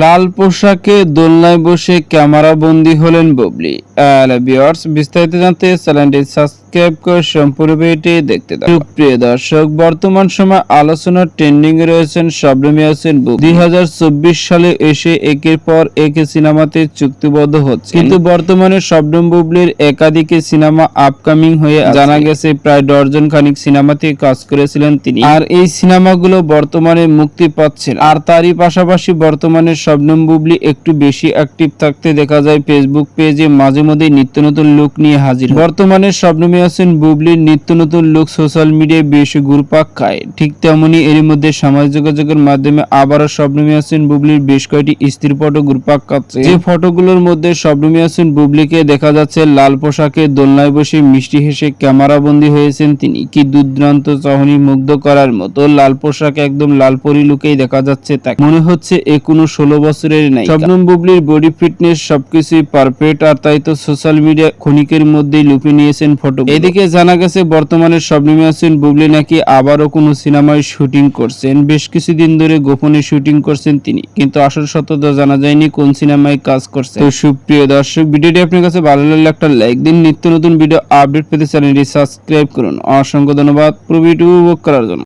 লাল পোশাকে দোলনায় বসে ক্যামেরাবন্দি হলেন বুবলি। বিস্তারিত জানতে চ্যানেলটি সাবস্ক্রাইব করে সম্পূর্ণ ভিডিওটি দেখতে থাকুন। সুপ্রিয় দর্শক, বর্তমান সময় আলোচনার ট্রেন্ডিং এ রয়েছেন হোসেন সালে এসে একের পর সিনেমাতে চুক্তিবদ্ধ হচ্ছে। কিন্তু বর্তমানে বুবলির সিনেমা আপকামিং হয়ে জানা গেছে, প্রায় ডর্জন খানিক সিনেমাতে কাজ করেছিলেন তিনি। আর এই সিনেমাগুলো বর্তমানে মুক্তি পাচ্ছে আর তারই পাশাপাশি বর্তমানে শবনম বুবলি একটু বেশি অ্যাক্টিভ থাকতে দেখা যায়। ফেসবুক পেজে মাঝে মধ্যে নিত্য নতুন লুক নিয়ে হাজির। বর্তমানে শবনমী হোসেন বুবলির নিত্য নতুন লুক সোশ্যাল মিডিয়ায় বেশ ঘুরপাক খায়। ঠিক তেমনি এর মধ্যে সামাজিক যোগাযোগের মাধ্যমে আবারও শবনমী হোসেন বুবলির বেশ কয়েকটি স্ত্রীর ফটো ঘুরপাক খাচ্ছে। যে ফটোগুলোর মধ্যে শবনমী হোসেন বুবলিকে দেখা যাচ্ছে, লাল পোশাকে দোলনায় বসে মিষ্টি হেসে ক্যামেরা বন্দী হয়েছেন তিনি। কি দুর্দান্ত চাহনি মুগ্ধ করার মতো লাল পোশাকে একদম লাল পরি লুকেই দেখা যাচ্ছে তাকে। মনে হচ্ছে এ কোনো ষোলো বছরের নাই শবনম বুবলির বডি ফিটনেস সবকিছুই পারফেক্ট আর তাই তো সোশ্যাল মিডিয়া ক্ষণিকের মধ্যেই লুপে নিয়েছেন ফটো এদিকে জানা গেছে, বর্তমানে শবনম হোসেন বুবলি নাকি আবারও কোনো সিনেমায় শুটিং করছেন। বেশ কিছুদিন ধরে গোপনে শুটিং করছেন তিনি, কিন্তু আসল সত্যতা জানা যায়নি কোন সিনেমায় কাজ করছেন তো সুপ্রিয় দর্শক, ভিডিওটি আপনার কাছে ভালো লাগলে একটা লাইক দিন। নিত্য নতুন ভিডিও আপডেট পেতে চ্যানেলটি সাবস্ক্রাইব করুন। অসংখ্য ধন্যবাদ। পুরো উপভোগ করার জন্য।